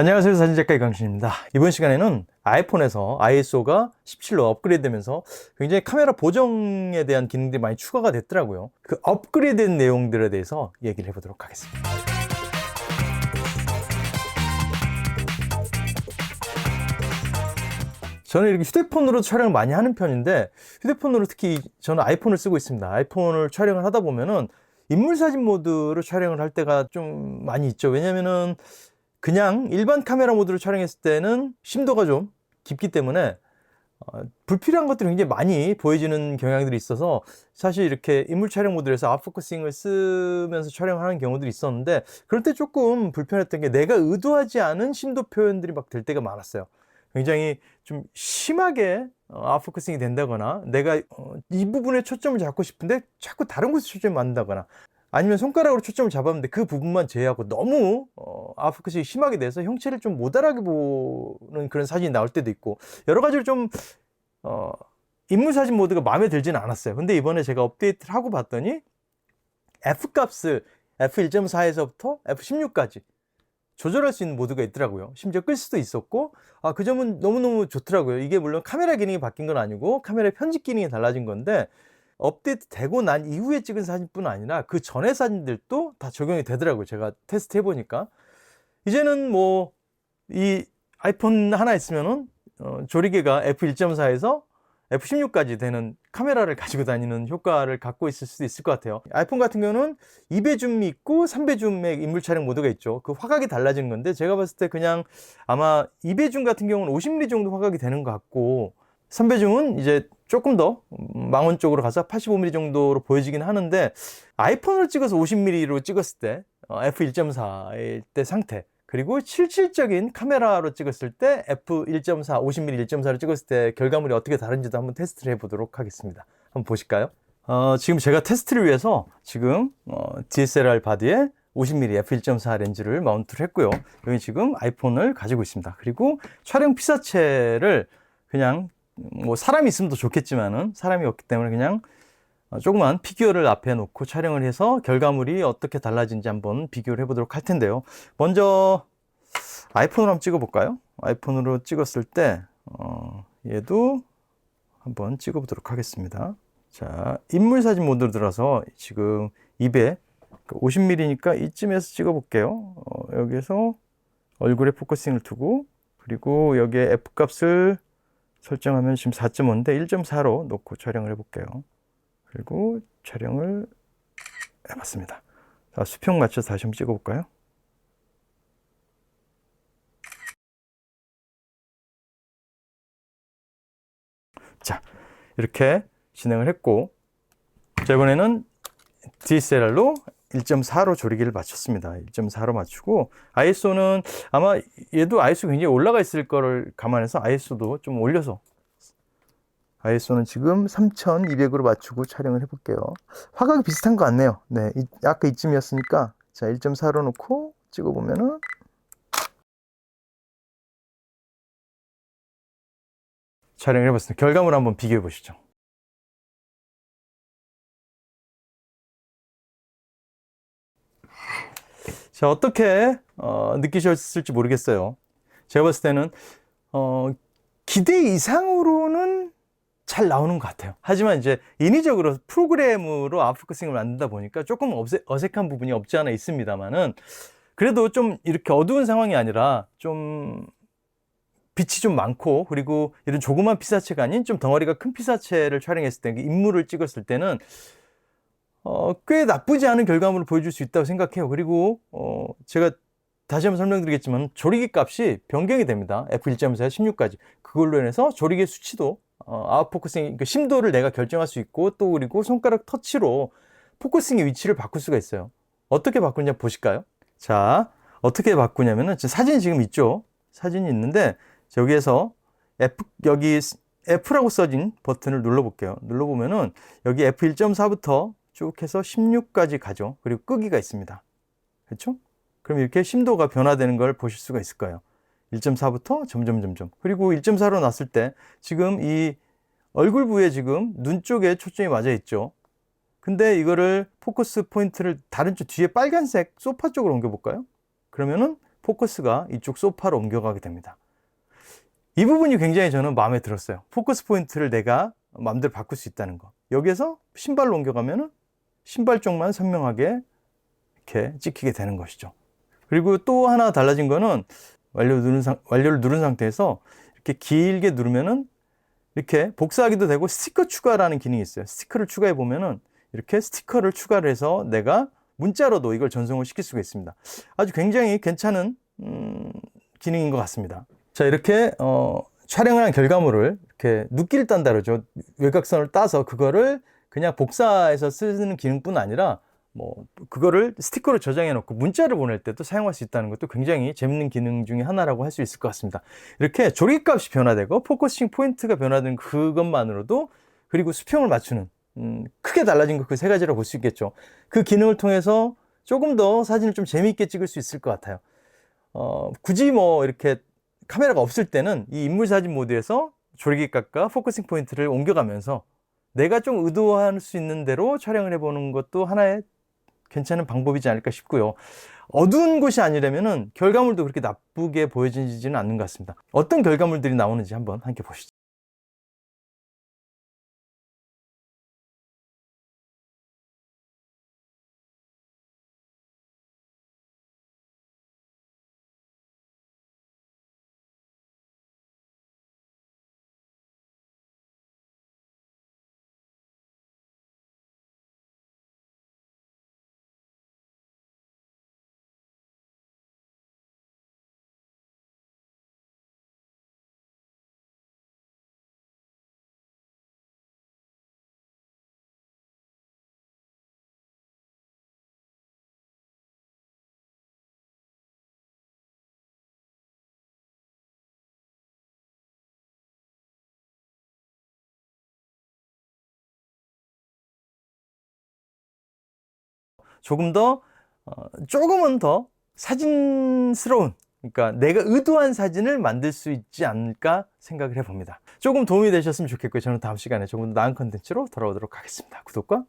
안녕하세요. 사진작가 이강신입니다. 이번 시간에는 아이폰에서 ISO가 17로 업그레이드 되면서 굉장히 카메라 보정에 대한 기능들이 많이 추가가 됐더라고요. 그 업그레이드 된 내용들에 대해서 얘기를 해보도록 하겠습니다. 저는 이렇게 휴대폰으로 촬영을 많이 하는 편인데 휴대폰으로 특히 저는 아이폰을 쓰고 있습니다. 아이폰을 촬영을 하다 보면은 인물 사진 모드로 촬영을 할 때가 좀 많이 있죠. 왜냐면은 그냥 일반 카메라 모드로 촬영했을 때는 심도가 좀 깊기 때문에 어, 불필요한 것들이 굉장히 많이 보여지는 경향들이 있어서 사실 이렇게 인물 촬영 모드에서 아웃포커싱을 쓰면서 촬영하는 경우들이 있었는데 그럴 때 조금 불편했던 게 내가 의도하지 않은 심도 표현들이 막 될 때가 많았어요. 굉장히 좀 심하게 어, 아웃포커싱이 된다거나 내가 어, 이 부분에 초점을 잡고 싶은데 자꾸 다른 곳에 초점을 맞는다거나 아니면 손가락으로 초점을 잡았는데 그 부분만 제외하고 너무 어, 아웃포커싱이 심하게 돼서 형체를 좀 못 알아게 보는 그런 사진이 나올 때도 있고 여러 가지로 좀 어, 인물 사진 모드가 마음에 들지는 않았어요. 근데 이번에 제가 업데이트를 하고 봤더니 F 값을 F1.4에서부터 F16까지 조절할 수 있는 모드가 있더라고요. 심지어 끌 수도 있었고, 아, 그 점은 너무너무 좋더라고요. 이게 물론 카메라 기능이 바뀐 건 아니고, 카메라 편집 기능이 달라진 건데, 업데이트 되고 난 이후에 찍은 사진뿐 아니라 그 전에 사진들도 다 적용이 되더라고요. 제가 테스트 해보니까. 이제는 뭐, 이 아이폰 하나 있으면은, 어, 조리개가 F1.4에서 F16까지 되는 카메라를 가지고 다니는 효과를 갖고 있을 수도 있을 것 같아요. 아이폰 같은 경우는 2배 줌이 있고 3배 줌의 인물 촬영 모드가 있죠. 그 화각이 달라지는 건데 제가 봤을 때 그냥 아마 2배 줌 같은 경우는 50mm 정도 화각이 되는 것 같고 3배 줌은 이제 조금 더 망원 쪽으로 가서 85mm 정도로 보여지긴 하는데 아이폰으로 찍어서 50mm로 찍었을 때 어, f1.4일 때 상태 그리고 실질적인 카메라로 찍었을 때 f1.4, 50mm 1.4로 찍었을 때 결과물이 어떻게 다른지도 한번 테스트를 해보도록 하겠습니다. 한번 보실까요? 어, 지금 제가 테스트를 위해서 지금 어, DSLR 바디에 50mm f1.4 렌즈를 마운트를 했고요. 여기 지금 아이폰을 가지고 있습니다. 그리고 촬영 피사체를 그냥 뭐 사람이 있으면 더 좋겠지만은 사람이 없기 때문에 그냥 어, 조그만 피규어를 앞에 놓고 촬영을 해서 결과물이 어떻게 달라진지 한번 비교를 해보도록 할 텐데요. 먼저 아이폰으로 한번 찍어볼까요? 아이폰으로 찍었을 때 어, 얘도 한번 찍어보도록 하겠습니다. 자, 인물 사진 모드로 들어서 지금 200, 50mm니까 이쯤에서 찍어볼게요. 어, 여기에서 얼굴에 포커싱을 두고 그리고 여기에 F 값을 설정하면 지금 4.5인데 1.4로 놓고 촬영을 해볼게요. 그리고 촬영을 해봤습니다. 자, 수평 맞춰서 다시 한번 찍어볼까요? 자, 이렇게 진행을 했고, 자, 이번에는 DSLR로 1.4로 조리기를 맞췄습니다. 1.4로 맞추고, ISO는 아마 얘도 ISO 굉장히 올라가 있을 거를 감안해서 ISO도 좀 올려서 ISO는 지금 3200으로 맞추고 촬영을 해볼게요. 화각이 비슷한 것 같네요. 네, 이, 아까 이쯤이었으니까 자 1.4로 놓고 찍어보면은 촬영을 해봤습니다. 결과물 한번 비교해 보시죠. 자 어떻게 어, 느끼셨을지 모르겠어요. 제가 봤을 때는 어, 기대 이상으로는 잘 나오는 것 같아요. 하지만 이제 인위적으로 프로그램으로 아웃포커싱을 만든다 보니까 조금 어색, 어색 한 부분이 없지 않아 있습니다만은 그래도 좀 이렇게 어두운 상황이 아니라 좀 빛이 좀 많고 그리고 이런 조그만 피사체가 아닌 좀 덩어리가 큰 피사체를 촬영했을 때 인물을 찍었을 때는 어, 꽤 나쁘지 않은 결과물을 보여줄 수 있다고 생각해요. 그리고 어, 제가 다시 한번 설명드리겠지만 조리개 값이 변경이 됩니다. F1.4에서 16까지. 그걸로 인해서 조리개 수치도 어, 아웃포커싱, 그 심도를 내가 결정할 수 있고 또 그리고 손가락 터치로 포커싱의 위치를 바꿀 수가 있어요. 어떻게 바꾸냐 보실까요? 자, 어떻게 바꾸냐면은 사진이 지금 있죠. 사진이 있는데 여기에서 F 여기 F라고 써진 버튼을 눌러볼게요. 눌러보면은 여기 F1.4부터 쭉 해서 16까지 가죠. 그리고 끄기가 있습니다. 그렇죠? 그럼 이렇게 심도가 변화되는 걸 보실 수가 있을 거예요. 1.4부터 점점 점점 그리고 1.4로 났을 때 지금 이 얼굴 부에 지금 눈 쪽에 초점이 맞아 있죠. 근데 이거를 포커스 포인트를 다른 쪽 뒤에 빨간색 소파 쪽으로 옮겨 볼까요? 그러면은 포커스가 이쪽 소파로 옮겨가게 됩니다. 이 부분이 굉장히 저는 마음에 들었어요. 포커스 포인트를 내가 마음대로 바꿀 수 있다는 거. 여기에서 신발로 옮겨가면은 신발 쪽만 선명하게 이렇게 찍히게 되는 것이죠. 그리고 또 하나 달라진 거는 완료 누른 상, 완료를 누른 상태에서 이렇게 길게 누르면은 이렇게 복사하기도 되고 스티커 추가라는 기능이 있어요. 스티커를 추가해 보면은 이렇게 스티커를 추가를 해서 내가 문자로도 이걸 전송을 시킬 수가 있습니다. 아주 굉장히 괜찮은 음, 기능인 것 같습니다. 자 이렇게 어, 촬영을 한 결과물을 이렇게 눕기를 딴다 그러죠. 외곽선을 따서 그거를 그냥 복사해서 쓰는 기능뿐 아니라 뭐 그거를 스티커로 저장해 놓고 문자를 보낼 때도 사용할 수 있다는 것도 굉장히 재밌는 기능 중에 하나라고 할 수 있을 것 같습니다. 이렇게 조리값이 변화되고 포커싱 포인트가 변화된 그것만으로도 그리고 수평을 맞추는 음, 크게 달라진 것 그 세 가지라고 볼 수 있겠죠. 그 기능을 통해서 조금 더 사진을 좀 재미있게 찍을 수 있을 것 같아요. 어, 굳이 뭐 이렇게 카메라가 없을 때는 이 인물 사진 모드에서 조리기값과 포커싱 포인트를 옮겨가면서 내가 좀 의도할 수 있는 대로 촬영을 해보는 것도 하나의 괜찮은 방법이지 않을까 싶고요. 어두운 곳이 아니라면은 결과물도 그렇게 나쁘게 보여지지는 않는 것 같습니다. 어떤 결과물들이 나오는지 한번 함께 보시죠. 조금 더 어, 조금은 더 사진스러운 그러니까 내가 의도한 사진을 만들 수 있지 않을까 생각을 해봅니다. 조금 도움이 되셨으면 좋겠고요. 저는 다음 시간에 조금 더 나은 컨텐츠로 돌아오도록 하겠습니다. 구독과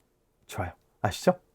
좋아요 아시죠?